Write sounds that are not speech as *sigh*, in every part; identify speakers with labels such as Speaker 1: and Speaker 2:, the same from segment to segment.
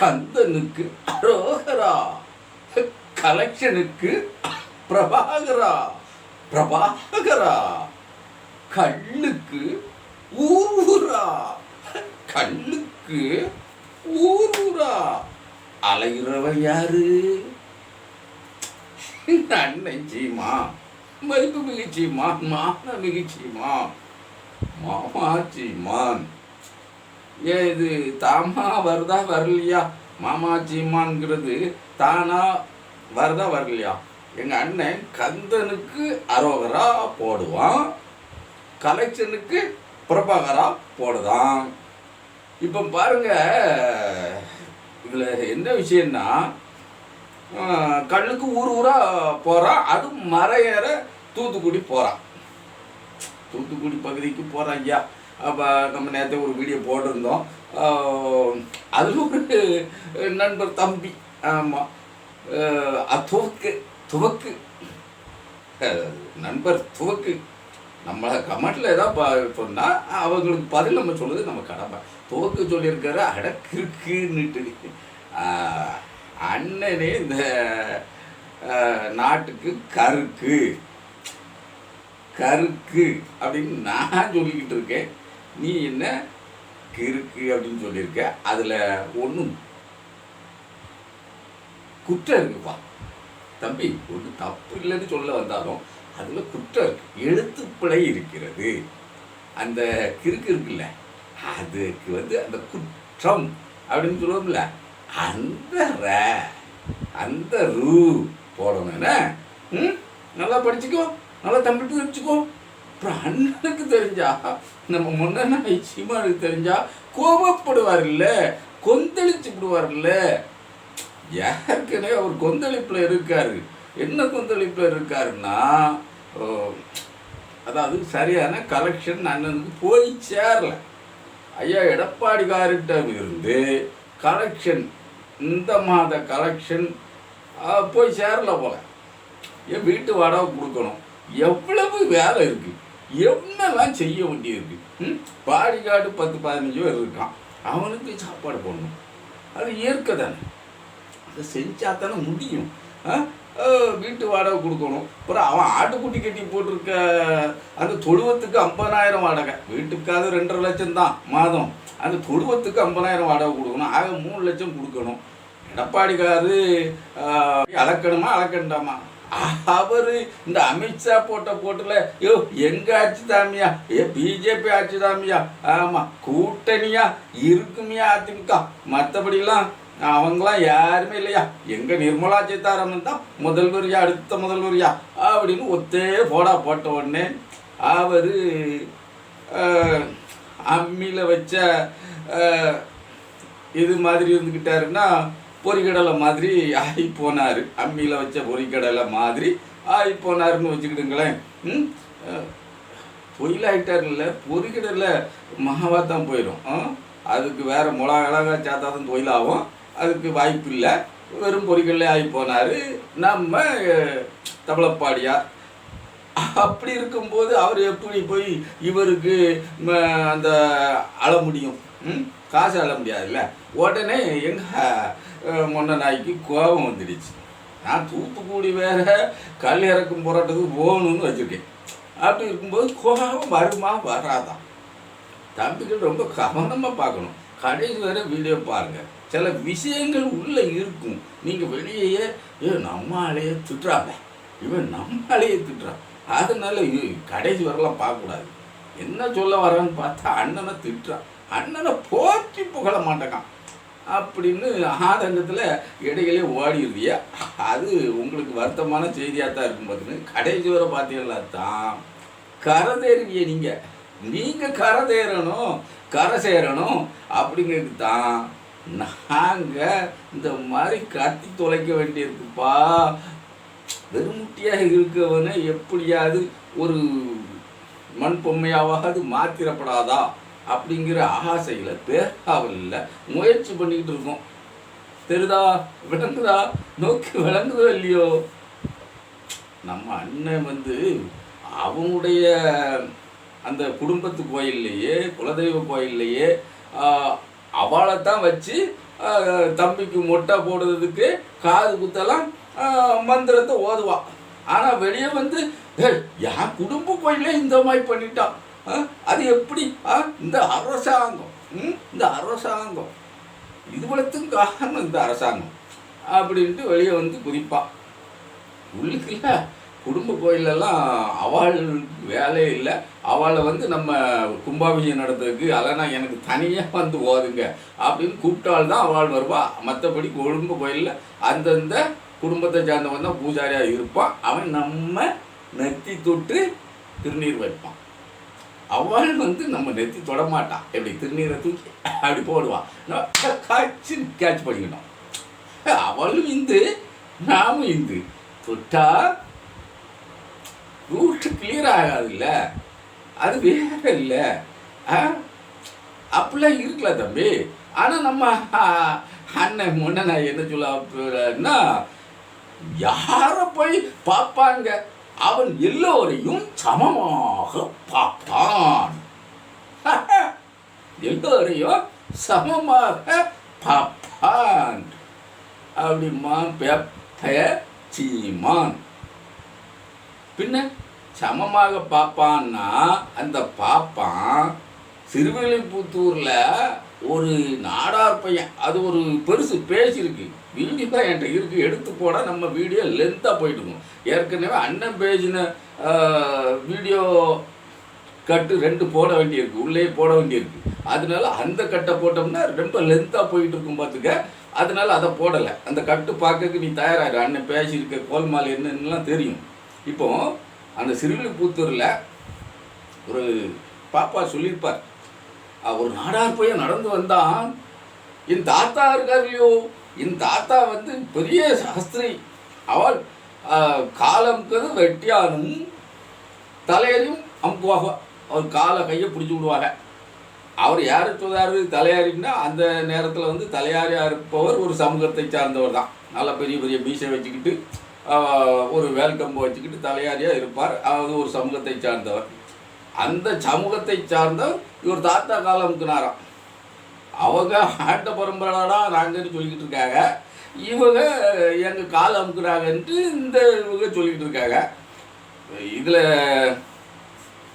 Speaker 1: கந்தனுக்கு அரோகரா கலெக்ஷனுக்கு பிரபாகரா பிரபாகரா கல்லுக்கு ஊரா கல்லுக்கு ஊரா அலைகிறவன் யாரு? அண்ணன் சீமா மதிப்பு மிகிச்சிமான் மான மிகிச்சிமான் மாமா சீமான் ஏன் இது தாமா வருதா வரலையா? மாமா சீமான்ங்கிறது தானா வருதா வரலையா? எங்கள் அண்ணன் கந்தனுக்கு அரோகரா போடுவான் கலெக்ஷனுக்கு பிரபாகரா போடுதான். இப்போ பாருங்க இதில் என்ன விஷயம்னா கண்ணுக்கு ஊர் ஊராக போகிறான் அது மறையற தூத்துக்குடி போகிறான் தூத்துக்குடி பகுதிக்கு போகிறான் ஐயா. அப்போ நம்ம நேற்று ஒரு வீடியோ போட்டிருந்தோம். அது ஒரு நண்பர் தம்பி ஆமாம் துவக்கு துவக்கு. நண்பர் துவக்கு. நம்மளை கமெண்ட்ல ஏதாவது சொன்னால் அவங்களுக்கு பதில் நம்ம சொல்லுது நம்ம கடமை. துவக்கு சொல்லியிருக்காரு அட கிறுக்குன்னுட்டு. அண்ணனே இந்த நாட்டுக்கு கருக்கு. கருக்கு அப்படின்னு நான் சொல்லிக்கிட்டு இருக்கேன். நீ என்ன கிறுக்கு அப்படின்னு சொல்லியிருக்க. அதில் ஒன்றும் குற்றம் இருக்குப்பா. தம்பி ஒன்றும் தப்பு இல்லைன்னு சொல்ல வந்தாலும் அதில் குற்றம் இருக்கு. எழுத்துப்பிழை இருக்கிறது. அந்த கிறுக்கு இருக்குல்ல அதுக்கு வந்து அந்த குற்றம் அப்படின்னு சொல்லுவோம்ல அந்த ர அந்த ரூ போடணும் ம் நல்லா படிச்சுக்கோ. நல்லா தமிழ் தெரிஞ்சுக்கோ. அப்புறம் அண்ணனுக்கு தெரிஞ்சா நம்ம முன்ன சீமானுக்கு தெரிஞ்சா கோபப்படுவார் இல்லை கொந்தளிச்சு விடுவார்ல ஏற்கனவே அவர் கொந்தளிப்பில் இருக்காரு. என்ன கொந்தளிப்பில் இருக்காருன்னா ஓ, அதாவது சரியான கலெக்ஷன் அண்ணனுக்கு போய் சேரல ஐயா எடப்பாடிகார்கிட்ட இருந்து கலெக்ஷன் இந்த மாத கலெக்ஷன் போய் சேரல போல. என் வீட்டு வாடகை கொடுக்கணும். எவ்வளவு வேலை இருக்குது என்னெல்லாம் செய்ய வேண்டியிருக்கு? ம்? பாடிக்காடு பத்து பதினஞ்சு பேர் இருக்கான். அவனுக்கு சாப்பாடு போடணும். அது இயற்கை தானே. அதை செஞ்சா தானே முடியும் வீட்டு வாடகை கொடுக்கணும். அப்புறம் அவன் ஆட்டுக்குட்டி கட்டி போட்டிருக்க அந்த தொழுவத்துக்கு ஐம்பதாயிரம் வாடகை. வீட்டுக்காவது ரெண்டரை லட்சம் தான் மாதம். அந்த தொழுவத்துக்கு ஐம்பதாயிரம் வாடகை கொடுக்கணும். ஆக மூணு லட்சம் கொடுக்கணும். எடப்பாடிக்காரு அளக்கணுமா அளக்கண்டாமா அவர் இந்த அமித்ஷா போட்ட போட்டில் ஐயோ எங்கள் ஆட்சி தாமியா? ஏ பிஜேபி ஆட்சி தாமியா? ஆமாம் கூட்டணியா? இருக்குமியா அதிமுக? மற்றபடிலாம் அவங்களாம் யாருமே இல்லையா? எங்க நிர்மலா சீதாராமன் தான் முதல்வரியா அடுத்த முதல்வரியா? அப்படின்னு ஒத்தே போடா போட்ட உடனே அவர் அம்மியில் வச்ச இது மாதிரி இருந்துக்கிட்டாருன்னா பொறிக்கடலை மாதிரி ஆகி போனார். அம்மியில் வச்ச பொறிக்கடலை மாதிரி ஆகி போனாருன்னு வச்சுக்கிட்டுங்களேன். ம்? அஹ், பொறிக்கடலை மகாவாக தான் போயிடும் அதுக்கு வேறு மிளகா அழகா சாத்தா தான் தொழிலாகும். அதுக்கு வாய்ப்பு இல்லை வெறும் பொறிக்கடலே ஆகி போனார். நம்ம தபலப்பாடியார் அப்படி இருக்கும்போது அவர் எப்படி போய் இவருக்கு அந்த அழ முடியும்? ம்? காசு அழ முடியாதுல்ல. உடனே எங்கள் முன்ன நாய்க்கு கோபம் வந்துடுச்சு. நான் தூத்துக்குடி வேற கல் இறக்கும் போராட்டத்துக்கு போகணும்னு வச்சுருக்கேன். அப்படி இருக்கும்போது கோபம் வருமா? வராதா? தம்பிகள் ரொம்ப கவனமாக பார்க்கணும். கடைசி வரை வீடியோ பாருங்கள் சில விஷயங்கள் உள்ளே இருக்கும். நீங்கள் வெளியே ஏ நம்மாலேயே திட்டுறாங்க இவன் நம்மாலேயே திட்டுறான். அதனால கடைசி வரலாம் பார்க்கக்கூடாது. என்ன சொல்ல வரான்னு பார்த்தா அண்ணனை திட்டுறான். அண்ணனை போற்றி புகழ மாட்டேக்கான். அப்படின்னு ஆதங்கத்தில் இடையிலே ஓடிடுவியா அது உங்களுக்கு வருத்தமான செய்தியாக தான் இருக்கும் பார்த்துன்னு கடைசி வர பார்த்தீங்களா தான் கரை நீங்கள் நீங்கள் கரதேறணும் கரை சேரணும் அப்படிங்கிறது தான் நாங்கள் இந்த மாதிரி கத்தி தொலைக்க வேண்டியிருக்குப்பா. வெறுமுட்டியாக இருக்கவனை எப்படியாவது ஒரு மண் பொம்மையாவது மாத்திரப்படாதா? அப்படிங்கிற ஆசையில் பேராவலில் முயற்சி பண்ணிக்கிட்டு இருக்கோம். தெரிதா? விளங்குதா? நோக்கி விளங்குதோ இல்லையோ? நம்ம அண்ணன் வந்து அவனுடைய அந்த குடும்பத்து கோயில்லையே குலதெய்வ கோயில்லையே அவளை தான் வச்சு தம்பிக்கு மொட்டை போடுறதுக்கு காது குத்தெல்லாம் மந்திரத்தை ஓதுவான் ஆனால் வெளியே வந்து என் குடும்ப கோயிலே இந்த மாதிரி பண்ணிட்டான். அது எப்படி? ஆ, இந்த அரசாங்கம். ம், இந்த அரசாங்கம். இதுவளத்துக்கும் காரணம் இந்த அரசாங்கம். அப்படின்ட்டு வெளியே வந்து குறிப்பான் உள்ளுக்குள்ள குடும்ப கோயிலெல்லாம் அவள் வேலையே இல்லை. அவளை வந்து நம்ம கும்பாபிஷேகம் நடத்துறதுக்கு அதெல்லாம் எனக்கு தனியாக வந்து ஓதுங்க அப்படின்னு கூப்பிட்டால்தான் அவள் வருவா. மற்றபடி குடும்ப கோயிலில் அந்தந்த குடும்பத்தை சார்ந்தவன் தான் பூஜாரியாக இருப்பான் அவன் நம்ம நெத்தி தொட்டு திருநீர் வைப்பான். அவள் வந்து நம்ம நெத்தி தொடமாட்டான் எப்படி திருநீரை தூக்கி அப்படி போடுவான் காய்ச்சி கேட்ச் பண்ணிக்கணும் அவளும் இந்து நாமும் இந்து. தொட்டா ரூட்டு கிளியர் ஆகாதுல்ல. அது வேற இல்லை. அப்படிலாம் இருக்கல தம்பி. ஆனால் நம்ம அண்ணன் முன்ன நான் என்ன சொல்ல யாரை போய் பார்ப்பாங்க. அவன் எல்லோரையும் சமமாக பார்ப்பான் *laughs* எல்லோரையும் சமமாக பார்ப்பான் அப்படிமான் பெப்ப சீமான் பின்ன சமமாக பார்ப்பான்னா அந்த பாப்பான் சிறுவில்லிபுத்தூரில் ஒரு நாடார் பையன் அது ஒரு பெருசு பேசியிருக்கு வீடியோ தான் என்கிட்ட இருக்குது எடுத்து போட நம்ம வீடியோ லென்த்தாக போயிட்டுக்கும் ஏற்கனவே அண்ணன் பேஜின வீடியோ கட்டு ரெண்டு போட வேண்டியிருக்கு உள்ளே போட வேண்டியிருக்கு. அதனால அந்த கட்டை போட்டோம்னா ரொம்ப லென்த்தாக போயிட்டு இருக்கும் பார்த்துக்க அதனால அதை போடலை. அந்த கட்டு பார்க்கறதுக்கு நீ தயாராகிரு அண்ணன் பேசியிருக்க கோல்மால் என்னன்னுலாம் தெரியும். இப்போ அந்த சிறுவில்லிபுத்தூரில் ஒரு பாப்பா சொல்லியிருப்பார். ஒரு நாடார் போய் நடந்து வந்தான். என் தாத்தா இருக்கார் இல்லையோ என் தாத்தா வந்து பெரிய சாஸ்திரி. அவள் அஹ், காலம்க்கு வெட்டியானும் தலையறியும் அமுக்குவாங்க அவர் காலை கையை பிடிச்சி விடுவாங்க. அவர் யார் சொல்றாரு? தலையாரின்னா அந்த நேரத்தில் வந்து தலையாரியாக இருப்பவர் ஒரு சமூகத்தை சார்ந்தவர் தான். நல்ல பெரிய பெரிய மீசை வச்சுக்கிட்டு ஒரு வேல்கம்பு வச்சுக்கிட்டு தலையாரியாக இருப்பார். அது ஒரு சமூகத்தை சார்ந்தவர். அந்த சமூகத்தை சார்ந்தவர் இவர் தாத்தா காலம்க்குனாராம் அவங்க ஆட்ட பரம்பராடா நாங்கன்னு சொல்லிக்கிட்டு இருக்காங்க. இவங்க எங்கள் கால் அமுக்குறாங்கன்ட்டு இந்த இவங்க சொல்லிக்கிட்டு இருக்காங்க. இதில்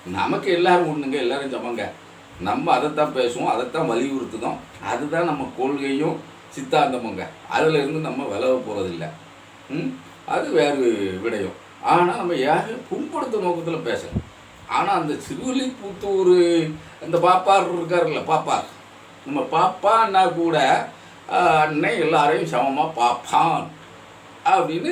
Speaker 1: நமக்கு எல்லோரும் ஒன்றுங்க எல்லாரும் சமங்க நம்ம அதைத்தான் பேசுவோம் அதைத்தான் வலியுறுத்துதோம். அதுதான் நம்ம கொள்கையும் சித்தாந்தமுங்க. அதிலிருந்து நம்ம விலக போகிறதில்ல ம்? அது வேறு விடயம். ஆனால் நம்ம யாரையும் புண்படுத்த நோக்கத்தில் பேசணும் ஆனால் அந்த சிறுவில்லிபுத்தூர் அந்த பாப்பார் இருக்காருல்ல பாப்பார். நம்ம பாப்பான்னா கூட அண்ணன் எல்லாரையும் சமமாக பாப்பான் அப்படின்னு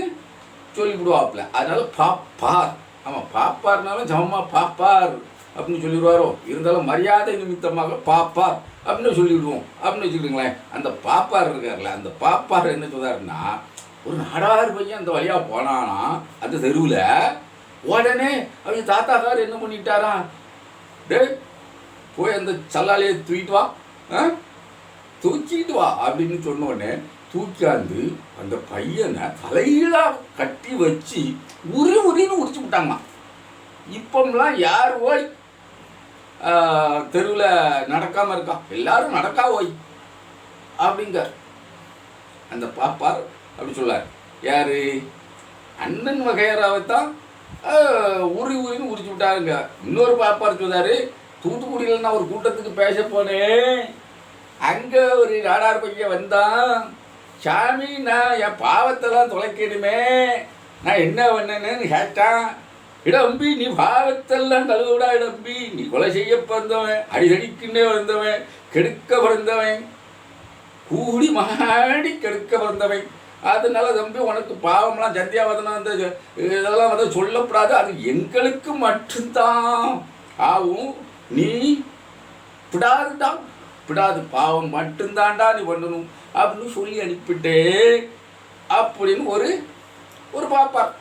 Speaker 1: சொல்லிவிடுவாப்புல. அதனால் பாப்பார். ஆமாம் பாப்பார்னாலும் சமமாக பாப்பார் அப்படின்னு சொல்லிடுவாரோ இருந்தாலும் மரியாதை நிமித்தமாக பாப்பார் அப்படின்னு சொல்லிவிடுவோம். அப்படின்னு வச்சுக்கிட்டுங்களேன் அந்த பாப்பார் இருக்கார்ல அந்த பாப்பார் என்ன சொல்கிறாருன்னா ஒரு நாடாறு பையன் அந்த வழியாக போனானா அந்த தெருவில் உடனே அவங்க தாத்தாக்கார் என்ன பண்ணிட்டாரா டே போய் அந்த சல்லாலையை தூக்கிட்டு வா. தூக்கிட்டு வா அப்படின்னு சொன்ன உடனே தூக்காந்து அந்த பையனை தலையிலாக கட்டி வச்சு உரி உரின்னு உரிச்சு விட்டாங்க இப்போம்லாம் யார் ஓய்? தெருவில் நடக்காமல் இருக்கா? எல்லாரும் நடக்கா ஓய்? அப்படிங்க அந்த பாப்பார் அப்படி சொல்லார். யார்? அண்ணன் வகையராவை தான் உரி உரின்னு உரிச்சு விட்டாருங்க. இன்னொரு பாப்பார் சொன்னார் தூத்துக்குடியில் நான் ஒரு கூட்டத்துக்கு பேச போனேன் அங்கே ஒரு நாடார் பையன் வந்தான். சாமி நான் என் பாவத்தெல்லாம் தொலைக்கணுமே. நான் என்ன பண்ணேன்னு கேட்டான். இடம்பி நீ பாவத்தெல்லாம் கழுவிடா இடம்பி நீ கொலை செய்ய பிறந்தவன் அடிதடிக்குன்னே வந்தவன் கெடுக்க பிறந்தவன். கூடி மாடி கெடுக்க பிறந்தவன். அதனால தம்பி உனக்கு பாவம்லாம் சந்தியாவதனம் அந்த இதெல்லாம் வந்து சொல்லப்படாது. அது எங்களுக்கு மட்டும்தான். ஆகும் நீ விடாதுடா பிடாது பாவம் மட்டும்தான்டா நீ பண்ணணும். அப்படின்னு சொல்லி அனுப்பிட்டே அப்படின்னு ஒரு ஒரு பாப்பார்.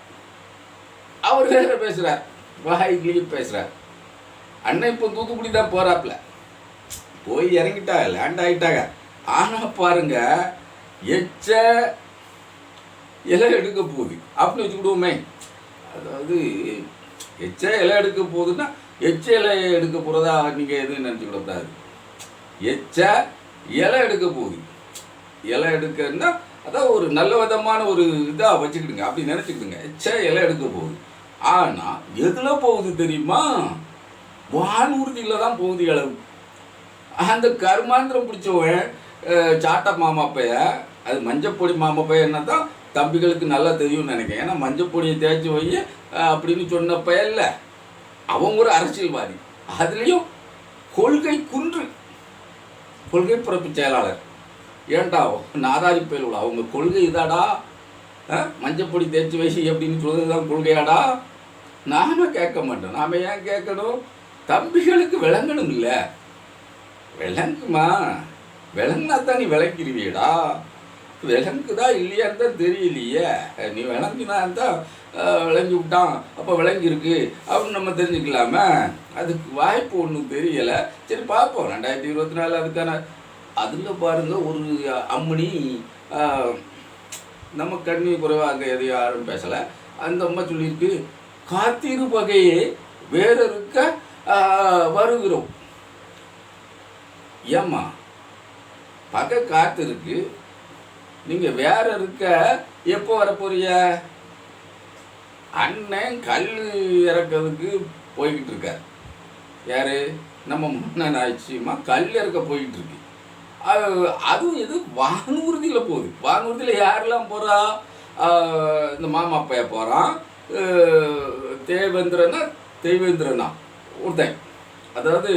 Speaker 1: அவர் வேற பேசுகிறார் வாய்கிலையும் பேசுகிறார் அண்ணன் இப்போ தூத்துக்குடி தான் போகிறாப்புல போய் இறங்கிட்டா லேண்ட் ஆகிட்டாங்க ஆனால் பாருங்க எச்ச இலை எடுக்க போகுது. அப்படின்னு வச்சுக்கிடுவோமே. அதாவது எச்ச இலை எடுக்க போகுதுன்னா எச்ச இலை எடுக்க போகிறதா நீங்கள் எதுவும் நினச்சிக்கூடாது எச்ச இலை எடுக்க போகுது. இலை எடுக்கன்னா அதான் ஒரு நல்ல விதமான ஒரு இதாக வச்சுக்கிடுங்க. அப்படி நினச்சிக்கிடுங்க. எச்ச இலை எடுக்க போகுது. ஆனால் எதில் போகுது தெரியுமா? வானூர்தியில் தான் போகுது இளவு அந்த கருமாந்திரம் பிடிச்சவன் சாட்டா மாமா பைய அது மஞ்சப்பொடி மாமா பையன் என்ன தான் தம்பிகளுக்கு நல்லா தெரியும்னு நினைக்கிறேன். ஏன்னா மஞ்சப்பொடியை தேய்ச்சி வை அப்படின்னு சொன்ன இல்லை. அவன் ஒரு அரசியல்வாதி. அதுலேயும் கொள்கை குன்று. கொள்கை பிறப்பு செயலாளர். ஏன்டா நாதாரி பயலுள்ள அவங்க கொள்கை இதாடா? மஞ்சப்பொடி தேய்ச்சி வயசு அப்படின்னு சொல்கிறது தான் கொள்கையாடா? நாம கேட்க மாட்டோம். நாம ஏன் கேட்கணும்? தம்பிகளுக்கு விளங்கணும் இல்லை விளங்குமா விளங்கினா தான் நீ விளங்கிடுவியடா விளங்குதா இல்லையான்னு தான் தெரியலையே. நீ விளங்கினா தான் விளங்கி விட்டான். அப்போ விளங்கியிருக்கு அப்படின்னு நம்ம தெரிஞ்சுக்கலாமே. அதுக்கு வாய்ப்பு ஒன்றும் தெரியலை. சரி பார்ப்போம். ரெண்டாயிரத்தி இருபத்தி நாலு அதுக்கான அதில் பாருங்க ஒரு அம்மணி நம்ம கண்ணி குறைவாக எதையும் யாரும் பேசலை. அந்த அம்மா சொல்லியிருக்கு காத்திரு வகையே வேறொருக்க வருகிறோம். ஏம்மா பகை காத்திருக்கு நீங்கள் நீங்க வேற இருக்க எப்போ வர அண்ணன் கல் இறக்கிறதுக்கு போய்கிட்டு இருக்கார் யாரு? நம்ம முன்னன் ஆச்சுமா கல் இறக்க போய்கிட்டு இருக்கு அதுவும் இது வானூர்தியில் போகுது. வானூர்தியில் யாரெல்லாம் போகிறா இந்த மாமா பைய போகிறான் தேவேந்திரனா? தேவேந்திரனா. ஒருத்தன். அதாவது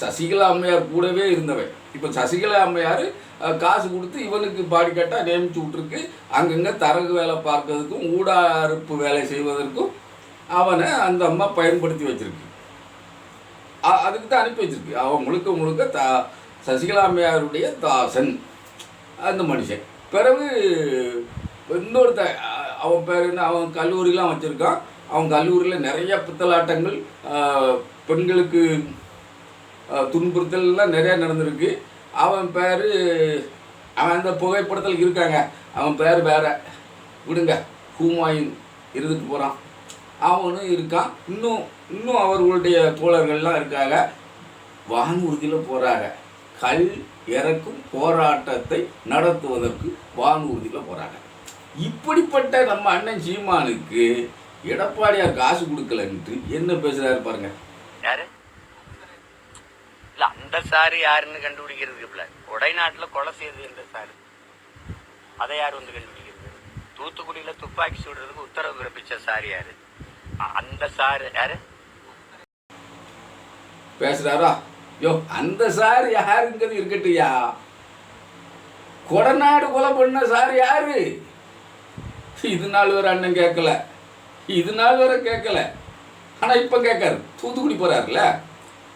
Speaker 1: சசிகலா அம்மையார் கூடவே இருந்தவன். இப்போ சசிகலா அம்மையார் காசு கொடுத்து இவனுக்கு பாடி கட்டாக நியமிச்சு விட்ருக்கு அங்கங்கே தரகு வேலை பார்க்கறதுக்கும் ஊடாறுப்பு வேலை செய்வதற்கும் அவனை அந்த அம்மா பயன்படுத்தி வச்சிருக்கு. அதுக்கு தான் அனுப்பி வச்சிருக்கு. அவன் முழுக்க முழுக்க தா சசிகலா அம்மையாருடைய தாசன். அந்த மனுஷன். பிறகு இன்னொருத்த அவன் பேர் என்ன? அவன் கல்லூரிலாம் வச்சுருக்கான். அவன் கல்லூரியில் நிறைய பித்தலாட்டங்கள் பெண்களுக்கு துன்புறுத்தல்லாம் நிறையா நடந்திருக்கு. அவன் பேர் அவன் அந்த புகைப்படத்தில் இருக்காங்க. அவன் பேர் வேற. விடுங்க. ஹூமாயின் இருந்துட்டு போகிறான் அவனும் இருக்கான். இன்னும் இன்னும் அவர்களுடைய தோழர்கள்லாம் இருக்காங்க. வானூர்தியில் போகிறாங்க கல் இறக்கும் போராட்டத்தை நடத்துவதற்கு வானூர்தியில் போகிறாங்க இப்படிப்பட்ட நம்ம அண்ணன் சீமானுக்கு எடப்பாடியார் காசு கொடுக்கலன்ட்டு என்ன பேசுகிறாரு பாருங்கள்
Speaker 2: யாரு? இல்ல அந்த சாரு யாருன்னு கண்டுபிடிக்கிறது இல்ல. கொடைநாட்டுல கொலை செய்தது இந்த சாரு? அதை யார் வந்து கண்டுபிடிக்கிறது? தூத்துக்குடியில துப்பாக்கி சுடுறதுக்கு உத்தரவு பிறப்பிச்ச சாரு யாரு? அந்த சாரு யாரு?
Speaker 1: பேசுறாரா? யோ அந்த சார் யாருங்கிறது இருக்கட்டுயா கொடநாடு கொலை பண்ண சார் யாரு? இது நாள் வரை அண்ணன் கேட்கல. இது நாள் வரை கேட்கல. ஆனா இப்ப கேட்காரு. தூத்துக்குடி போறாருல்ல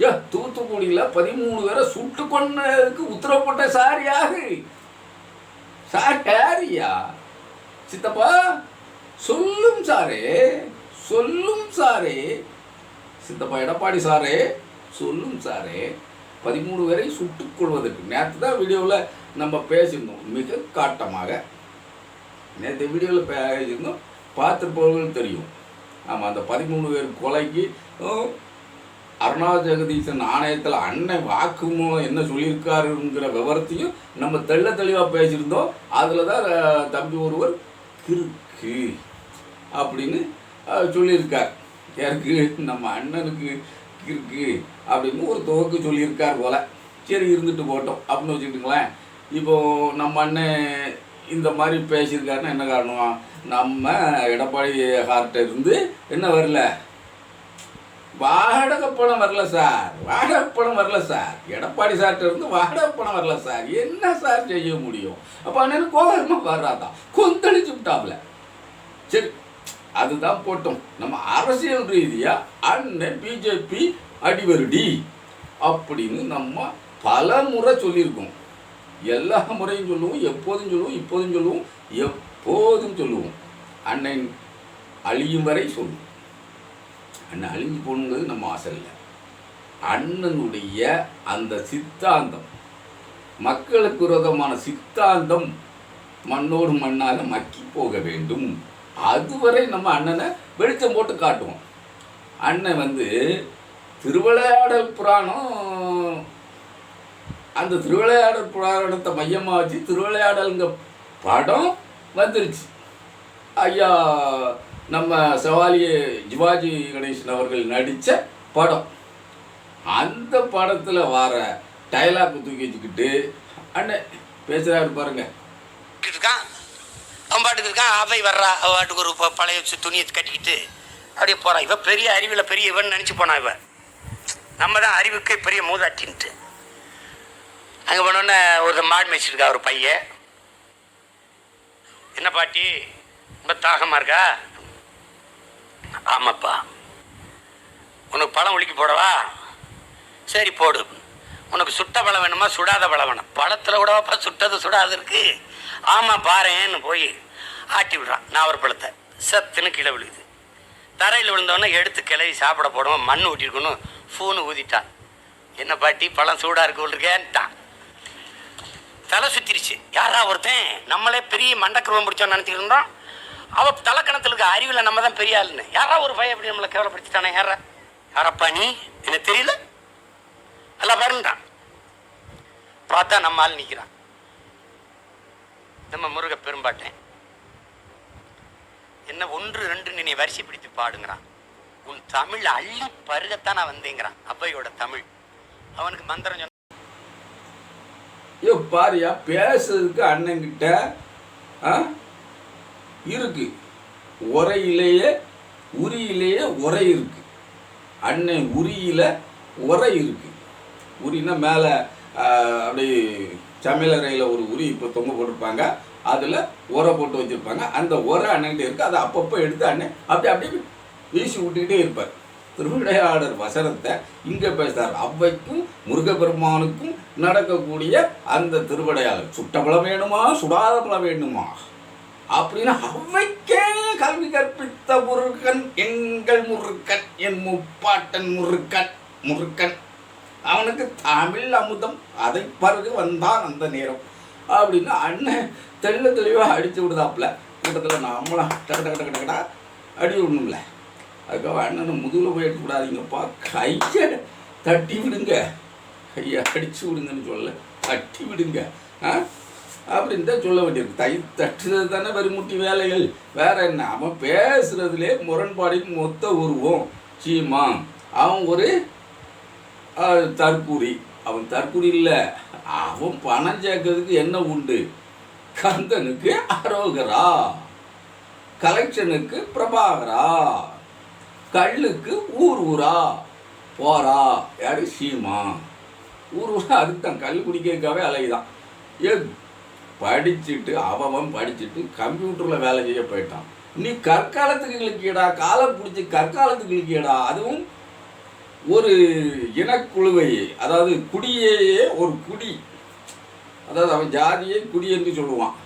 Speaker 1: யோ தூத்துக்குடியில் பதிமூணு பேரை சுட்டு கொண்டதுக்கு உத்தரவு போட்ட சார் யாரு? சார் யாரியா சித்தப்பா சொல்லும் சாரே சொல்லும் சாரே. சித்தப்பா எடப்பாடி சாரே சொல்லும் சாரே. பதிமூணு பேரை சுட்டுக் கொள்வதற்கு நேற்று தான் வீடியோவில் நம்ம பேசியிருந்தோம். மிக காட்டமாக. நேற்று வீடியோவில் பேசியிருந்தோம். பார்த்துருப்பவர்கள் தெரியும். ஆமாம் அந்த பதிமூணு பேர் கொலைக்கு அருணா ஜெகதீசன் ஆணையத்தில் அண்ணன் வாக்குமூலம் என்ன சொல்லியிருக்காருங்கிற விவரத்தையும் நம்ம தெள்ள தெளிவாக பேசியிருந்தோம். அதில் தான் தம்பி ஒருவர் கிறுக்கு அப்படின்னு சொல்லியிருக்கார். யாருக்கு? நம்ம அண்ணனுக்கு கிறுக்கு அப்படின்னு ஒரு துவக்கு சொல்லியிருக்கார் போல. சரி இருந்துட்டு போட்டோம். அப்படின்னு வச்சுக்கிட்டுங்களேன். இப்போ நம்ம அண்ணன் இந்த மாதிரி பேசியிருக்காருன்னா என்ன காரணம்? நம்ம எடப்பாடி ஹார்ட்டை இருந்து என்ன வரல? வாடகை பணம் வரல சார். வாடகை பணம் வரல சார். எடப்பாடி சார்கிட்ட இருந்து வாடகை பணம் வரல சார். என்ன சார் செய்ய முடியும்? அப்போ அண்ணன் கோபமாக வர்றாதான் கொந்தளிச்சு விட்டாப்ல. சரி அதுதான் போட்டோம். நம்ம அரசியல் ரீதியாக அண்ணன் பிஜேபி அடிவருடி அப்படின்னு நம்ம பல முறை சொல்லியிருக்கோம். எல்லா முறையும் சொல்லுவோம் எப்போதும் சொல்லுவோம் இப்போதும் சொல்லுவோம் எப்போதும் சொல்லுவோம். அண்ணன் அழியும் வரை சொல்லுவோம் அண்ணன் அழிஞ்சு போகணுங்கிறது நம்ம ஆசை இல்லை. அண்ணனுடைய அந்த சித்தாந்தம் மக்களுக்கு விரோதமான சித்தாந்தம் மண்ணோடு மண்ணால் மக்கி போக வேண்டும். அதுவரை நம்ம அண்ணனை வெளிச்சம் போட்டு காட்டுவோம். அண்ணன் வந்து திருவிளையாடல் புராணம் அந்த திருவிளையாடல் புராணத்தை மையமாக வச்சு திருவிளையாடலுங்க படம் வந்துருச்சு. ஐயா நம்ம சவாலி சிவாஜி கணேசன் அவர்கள் நடித்த படம். அந்த படத்தில் வர டைலாக் தூக்கி வச்சுக்கிட்டு அண்ணன் பேசுகிறாரு பாருங்க.
Speaker 2: இருக்கான் அவன் பாட்டுக்கு இருக்கான் அவை வர்றா அவ பாட்டுக்கு ஒரு பழைய துணியை கட்டிக்கிட்டு அப்படியே போகிறான் இவன் பெரிய அறிவில் பெரிய இவன் நினச்சி போனான் இவன் நம்ம தான் அறிவுக்கு பெரிய மூதாட்டின்ட்டு. அங்கே போனோன்னே ஒரு மாடு மேய்ச்சிருக்கா ஒரு பையன். என்ன பாட்டி? ரொம்ப தாகமாக இருக்கா? ஆமாப்பா. உனக்கு பழம் உலுக்கி போடவா? சரி போடு. உனக்கு சுட்ட பழம் வேணுமா சுடாத பழம் வேணும். பழத்தில் கூடவாப்பா சுட்டது சுடாது இருக்கு. ஆமாம் பாரேன்னு போய் ஆட்டி விடுறான் நாவல் பழத்தை. சத்துன்னு கீழே விழுகுது. தரையில் விழுந்தவொடனே எடுத்து கிளவி சாப்பிட போடுவோம் மண் ஊட்டிருக்கணும் ஃபூனு ஊதிட்டான். என்ன பாட்டி பழம் சூடாக இருக்கு இருக்கேன்ட்டான் தலை சுற்றிருச்சு யாரா ஒருத்தன்? நம்மளே பெரிய மண்டக்குருவம் பிடிச்சோன்னு நினச்சிக்கிட்டு இருந்தோம். அவ தலைக்கணத்தில் இருக்க அறிவில் நம்ம தான் பெரிய ஆளுன்னு. யாரா ஒரு பையன் அப்படி நம்மளை கேவலப்படுத்திட்டானே யாரா? யாரப்பா நீ? எனக்கு தெரியல? எல்லாம் பாருங்கட்டான் பார்த்தா நம்ம ஆள் நிற்கிறான் நம்ம முருக பெரும்பாட்டேன். என்ன ஒன்று ரெண்டு நீ வரிசை பிடித்து பாடுங்கிறான். உன் தமிழ் அள்ளி பருகத்தான் நான் வந்தேங்கிறான். அவ்வையோட தமிழ். அவனுக்கு மந்திரம் சொன்ன
Speaker 1: ஐயோ பாரியா பேசுறதுக்கு அண்ணன்கிட்ட ஆ? இருக்கு. உரையிலேயே உரியிலேயே உரை இருக்கு. அன்னை உரியில உரை இருக்கு. உரின்னா மேலே அப்படி சமையலறையில் ஒரு உரி இப்போ தொங்க போட்டிருப்பாங்க. அதில் உரை போட்டு வச்சுருப்பாங்க. அந்த உரை அண்ணன்கிட்ட இருக்குது அதை அப்பப்போ எடுத்து அண்ணன் அப்படி அப்படியே வீசி விட்டுக்கிட்டே இருப்பார். திருவிளையாடர் வசனத்தை இங்கே பேசுகிறார் அவ்வைக்கும் முருகப்பெருமானுக்கும் நடக்கக்கூடிய அந்த திருவிடையாளர் சுட்ட பழம் வேணுமா? சுடாத பழம் வேணுமா? அப்படின்னு அவ்வைக்கே கல்வி கற்பித்த முருகன் எங்கள் முருகன் என் முப்பாட்டன் முருகன் முருகன். அவனுக்கு தமிழ் அமுதம் அதை பிறகு வந்தான் அந்த நேரம். அப்படின்னு அண்ணன் தெள்ள தெளிவாக அடித்து விடுதாப்புல. கூட்டத்தில் நாமளாம் டக்கு டக்கு டக்கு டக்கடா அடி விடணும்ல. அதுக்காக அண்ணனை முதுகில் போய் எடுத்து விடாதீங்கப்பா. கையை தட்டி விடுங்க. கையை அடிச்சு விடுங்கன்னு சொல்ல தட்டி விடுங்க. ஆ? அப்படின்னு தான் சொல்ல வேண்டியிருக்கு தை தட்டுறது தானே வெறுமுட்டி வேலைகள். வேற என்ன? அவன் பேசுறதுலே முரண்பாடின் மொத்த உருவம். சீமா அவன் ஒரு தற்கூறி அவன் தற்கூறி இல்லை. அவன் பணம் சேர்க்கறதுக்கு என்ன உண்டு? கந்தனுக்கு அரோகரா. கலெக்ஷனுக்கு பிரபாகரா. கல்லுக்கு ஊர் ஊரா. போறா. யாரு? சீமா. ஊர் ஊரா அதுக்கு தான் கல் குடிக்கிறதுக்காகவே அலையுதான். ஏ படிச்சுட்டு அவன் படிச்சுட்டு கம்ப்யூட்டரில் வேலை செய்ய போயிட்டான். நீ கற்காலத்துக்கு இழுக்கியடா காலம் பிடிச்சி கற்காலத்துக்கு இழுக்கியடா. அதுவும் ஒரு இனக்குழுவை அதாவது குடியையே ஒரு குடி. அதாவது அவன் ஜாதியை குடி என்று சொல்லுவான்.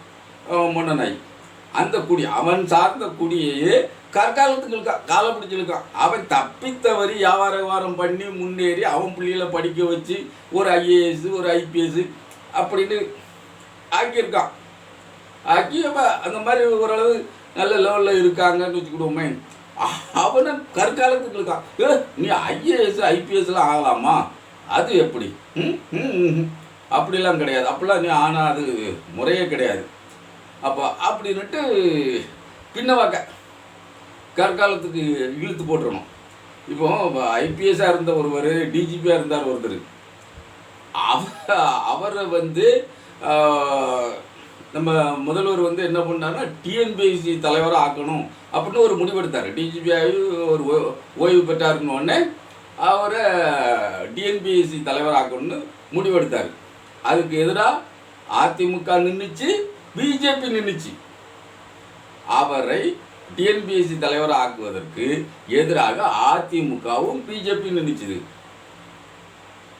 Speaker 1: அவன் அந்த குடி அவன் சார்ந்த குடியையே கற்காலத்துக்கு இருக்கான் காலம் பிடிச்சிருக்கான் அவன் தப்பித்தவரி வியாபார வியாபாரம் பண்ணி முன்னேறி அவன் பிள்ளைகளை படிக்க வச்சு ஒரு ஐஏஎஸ் ஒரு ஐபிஎஸ் அப்படின்னு ஆக்கியிருக்கான். ஆக்கி அப்ப அந்த மாதிரி ஓரளவு நல்ல லெவலில் இருக்காங்கன்னு வச்சுக்கிடுவோமே. அவனை கற்காலத்துக்கு இருக்கான். ஏ நீ ஐஏஎஸ் ஐபிஎஸ்லாம் ஆகலாமா? அது எப்படி? ம் அப்படிலாம் கிடையாது. அப்படிலாம் நீ ஆனால் அது முறையே கிடையாது. அப்போ அப்படின்னுட்டு பின்னவாக்க கற்காலத்துக்கு இழுத்து போட்டுருணும் இப்போ ஐபிஎஸ்ஸாக இருந்த ஒருவர் டிஜிபியாக இருந்தார் ஒருத்தர். அவ அவரை வந்து நம்ம முதல்வர் வந்து என்ன பண்ணாருன்னா டிஎன்பிஎஸ்சி தலைவராக ஆக்கணும் அப்படின்னு ஒரு முடிவெடுத்தார். டிஜிபி ஆகி ஒரு ஓ- ஓய்வு பெற்றாருன்னு உடனே அவரை டிஎன்பிஎஸ்சி தலைவராக ஆக்கணும்னு முடிவெடுத்தார். அதுக்கு எதிராக அதிமுக நின்றுச்சு பிஜேபி நின்றுச்சு அவரை டிஎன்பிஎஸ்சி தலைவராக ஆக்குவதற்கு எதிராக அதிமுகவும் பிஜேபி நின்றுச்சுது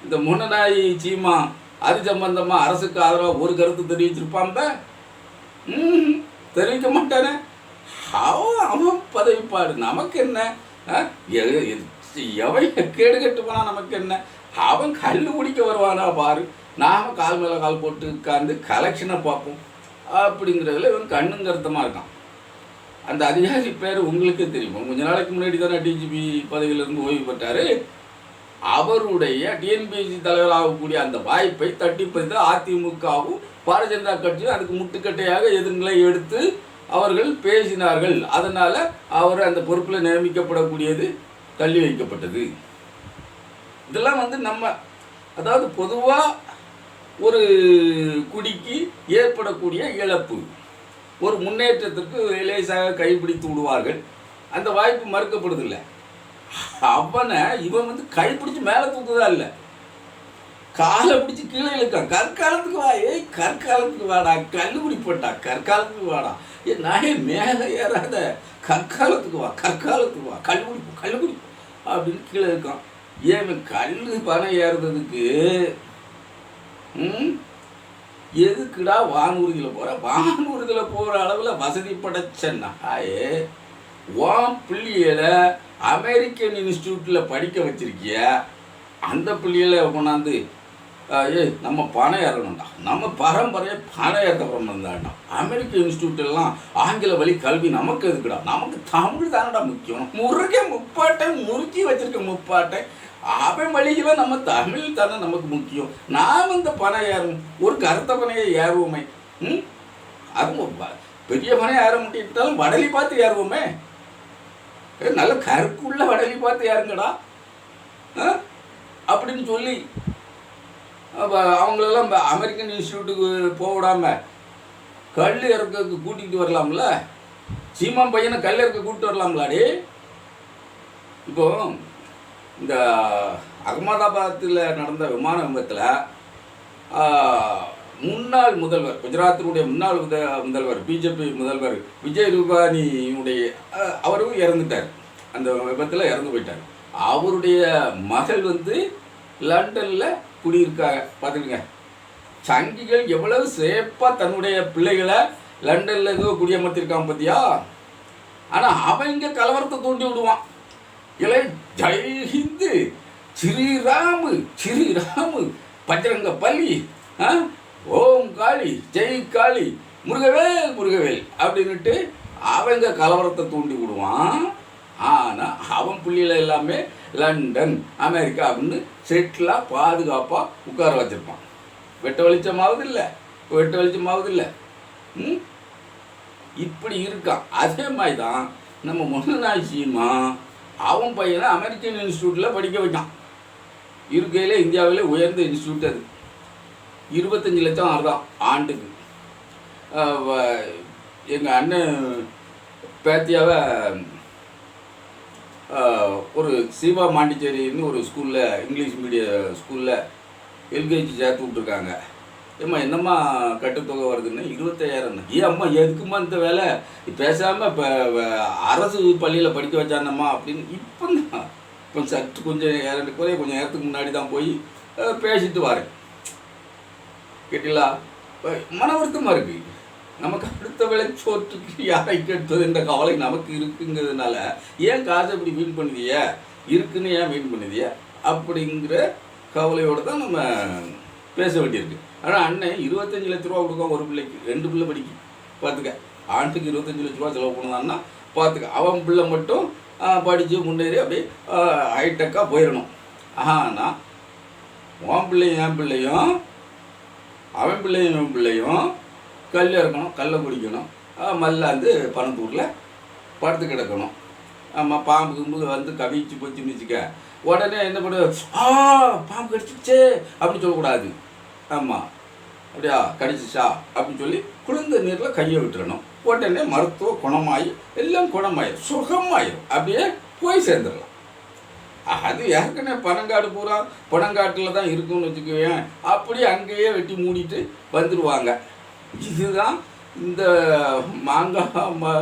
Speaker 1: இந்த முன்னநாயி சீமா அது சம்பந்தமா அரசுக்கு ஆதரவாக ஒரு கருத்து தெரிவிச்சிருப்பான்ப ம் தெரிவிக்க மாட்டானே. அவன் அவன் பதவிப்பாடு. நமக்கு என்ன? ஆ? எ- எவன் கேடு கெட்டு போனா நமக்கு என்ன? அவன் கல் குடிக்க வருவானா பாரு. நாம கால் மேல கால் போட்டு உட்கார்ந்து கலெக்ஷனை பார்ப்போம். அப்படிங்கிறதுல இவன் கண்ணும் கருத்தமாக இருக்கான். அந்த அதிகாரி பேர் உங்களுக்கே தெரியும். கொஞ்ச நாளைக்கு முன்னாடி தானே டிஜிபி பதவியிலிருந்து ஓய்வு பெற்றாரு. அவருடைய டிஎன்பிஎஸ்சி தலைவராகக்கூடிய அந்த வாய்ப்பை தட்டி பறித்து அதிமுகவும் பாரதிய ஜனதா கட்சியும் அதுக்கு முட்டுக்கட்டையாக எதிர்நிலை எடுத்து அவர்கள் பேசினார்கள். அதனால் அவர் அந்த பொறுப்பில் நியமிக்கப்படக்கூடியது தள்ளி வைக்கப்பட்டது. இதெல்லாம் வந்து நம்ம அதாவது பொதுவாக ஒரு குடிக்கு ஏற்படக்கூடிய இழப்பு. ஒரு முன்னேற்றத்திற்கு லேசாக கைப்பிடித்து விடுவார்கள். அந்த வாய்ப்பு மறுக்கப்படுதில்லை. அவனை இவன் வந்து கை பிடிச்சி மேலே தூக்குதா இல்லை? காலை பிடிச்சி கீழே இழுக்கான் கற்காலத்துக்கு வா ஏய் கற்காலத்துக்கு வாடா. கல்லுபடி போட்டா கற்காலத்துக்கு வாடா. ஏ நாயே மேலே ஏறாத. கற்காலத்துக்கு வா கற்காலத்துக்கு வா. கல்லுபடி கல்லுபடி அப்படின்னு கீழே இருக்கான் ஏன் கல் பணம் ஏறுறதுக்கு எதுக்குடா வானூர்தியில் போகிற வானூர்தியில் போகிற அளவில் வசதி படைச்ச நாயே உன் பிள்ளையில அமெரிக்கன் இன்ஸ்டியூட்டில் படிக்க வச்சிருக்கிய அந்த பிள்ளைகளை கொண்டாந்து ஏய் நம்ம பணம் ஏறணும்டா. நம்ம பரம்பரையை பணம் ஏற்றப்புறம் இருந்தாண்டா அமெரிக்க இன்ஸ்டியூட்டெல்லாம் ஆங்கில வழி கல்வி நமக்கு எதுக்குடா? நமக்கு தமிழ் தானடா முக்கியம். முருகை முப்பாட்டை முறுக்கி வச்சிருக்க முப்பாட்டை. அவன் வழியில நம்ம தமிழ் தானே நமக்கு முக்கியம். நாம் இந்த பணம் ஏறும். ஒரு கருத்த பனையை ஏறுவோமே. ம்? அதுவும் பெரிய பணம் ஏற முடியிட்டாலும் வடலி பார்த்து ஏறுவோமே. நல்ல கருக்குள்ள வடலி பார்த்து யாருங்கடா ஆ? அப்படின்னு சொல்லி அப்போ அவங்களெல்லாம் அமெரிக்கன் இன்ஸ்டியூட்டுக்கு போக விடாம கல் இறக்கிறதுக்கு கூட்டிகிட்டு வரலாம்ல? சீமான் பையனை கல் இறக்க கூப்பிட்டு வரலாம்லாடி இப்போ இந்த அகமதாபாத்தில் நடந்த விமான விபத்தில் முன்னாள் முதல்வர் குஜராத்தினுடைய முன்னாள் முத முதல்வர் பிஜேபி முதல்வர் விஜய் ரூபானியுடைய அவரும் இறந்துட்டார். அந்த விபத்தில் இறந்து போயிட்டார். அவருடைய மகள் வந்து லண்டனில் குடியிருக்காங்க பார்த்துக்கங்க. சங்கிகள் எவ்வளவு சேஃபாக தன்னுடைய பிள்ளைகளை லண்டனில் ஏதோ குடியமர்த்திருக்கான் பார்த்தியா ஆனால் அவன் இங்கே கலவரத்தை தூண்டி விடுவான். இலை ஜெய்ஹிந்து ஸ்ரீராமு ஸ்ரீராமு பஜ்ரங்க பள்ளி ஆ? ஓம் காளி ஜெய் காளி முருகவேல் முருகவேல் அப்படின்னுட்டு அவங்க கலவரத்தை தூண்டி விடுவான். ஆனால் அவன் புள்ளியில் எல்லாமே லண்டன் அமெரிக்கா அப்படின்னு செட்டிலாக பாதுகாப்பாக உட்கார வச்சுருப்பான். வெட்ட வெளிச்சமாவது இல்லை வெட்ட வெளிச்சமாவது இல்லை. ம்? இப்படி இருக்கான். அதே மாதிரி தான் நம்ம முன்னநாய் சீமா அவன் பையனை அமெரிக்கன் இன்ஸ்டியூட்டில் படிக்க வைக்கான். இருக்கையில் இந்தியாவிலே உயர்ந்த இன்ஸ்டியூட் அது. இருபத்தஞ்சி லட்சம் அதுதான் ஆண்டுக்கு. எங்கள் அண்ணன் பேத்தியாவை ஒரு சிவா மாண்டிச்சேரின்னு ஒரு ஸ்கூலில் இங்கிலீஷ் மீடிய ஸ்கூலில் எல்கேஜி சேர்த்து விட்ருக்காங்க ஏம்மா என்னம்மா கட்டுத்தொகை வருதுன்னு? இருபத்தையாயிரம். தான் ஏன் அம்மா எதுக்குமா இந்த வேலை? பேசாமல் இப்போ அரசு பள்ளியில் படிக்க வச்சானம்மா அப்படின்னு இப்போ தான் இப்போ சற்று கொஞ்சம் இரண்டு குறைய கொஞ்சம் நேரத்துக்கு முன்னாடி தான் போய் பேசிட்டு வரேன் கேட்டீங்களா? இப்ப மன வருத்தமாக இருக்குது நமக்கு அடுத்த வேலை சோற்றுக்கு யாரை கேட்டது என்ற கவலை நமக்கு இருக்குங்கிறதுனால ஏன் காசு இப்படி வீண் பண்ணுதிய? இருக்குன்னு ஏன் வீண் பண்ணுதிய? அப்படிங்கிற கவலையோடு தான் நம்ம பேச வேண்டியிருக்கு. ஆனால் அண்ணன் இருபத்தஞ்சி லட்ச ரூபா கொடுக்கும் ஒரு பிள்ளைக்கு. ரெண்டு பிள்ளை படிக்கு. பார்த்துக்க ஆண்டுக்கு இருபத்தஞ்சி லட்ச ரூபா செலவு பண்ணுதான்னா பார்த்துக்க அவன் பிள்ளை மட்டும் படித்து முன்னேறி அப்படியே ஹைடெக்காக போயிடணும் ஆனால் உன் பிள்ளையும் என் பிள்ளையும் அவன் பிள்ளையும் இவன் பிள்ளையும் கல் இறக்கணும் கல்லை குடிக்கணும். மல்லாந்து பனத்தூரில் படுத்து கிடக்கணும். ஆமாம் பாம்பு கும்பு வந்து கவிச்சு போச்சுன்னு வச்சுக்க உடனே என்ன பண்ணு? ஆ பாம்பு கடிச்சிச்சே அப்படின்னு சொல்லக்கூடாது. ஆமாம் அப்படியா கடிச்சிச்சா அப்படின்னு சொல்லி குளிர்ந்த நீரில் கையை விட்டுறணும். உடனே மருத்துவ குணமாயி எல்லாம் குணமாயிரும் சுகமாயிரும். அப்படியே போய் சேர்ந்துடலாம். அது ஏற்கனவே பனங்காடு பூரா பனங்காட்டில் தான் இருக்கும்னு வச்சுக்குவேன் அப்படியே அங்கேயே வெட்டி மூடிட்டு வந்துடுவாங்க இதுதான் இந்த மாங்காய் ம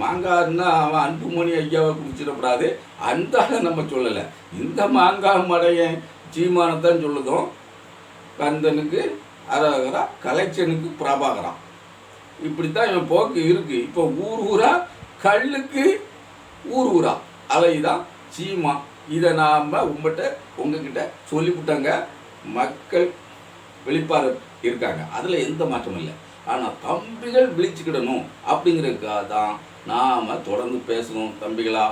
Speaker 1: மாங்காய்னா அவன் அன்புமணி ஐயாவை குடிச்சிடக்கூடாது. அந்த ஆளை நம்ம சொல்லலை. இந்த மாங்காய் மடையன் சீமானத்தான் சொல்லுதோம். கந்தனுக்கு அரகரா கலெக்ஷனுக்கு இப்படி தான் இவன் போக்கு இருக்குது இப்போ ஊர் ஊரா கல்லுக்கு ஊர் ஊரா. அலைதான் சீமா. இதை நாம் உங்கள்கிட்ட உங்ககிட்ட சொல்லிவிட்டாங்க மக்கள் வெளிப்பாடு இருக்காங்க. அதில் எந்த மாற்றமும் இல்லை. ஆனால் தம்பிகள் விழிச்சுக்கிடணும் அப்படிங்கிறதுக்காக தான் நாம் தொடர்ந்து பேசணும் தம்பிகளா.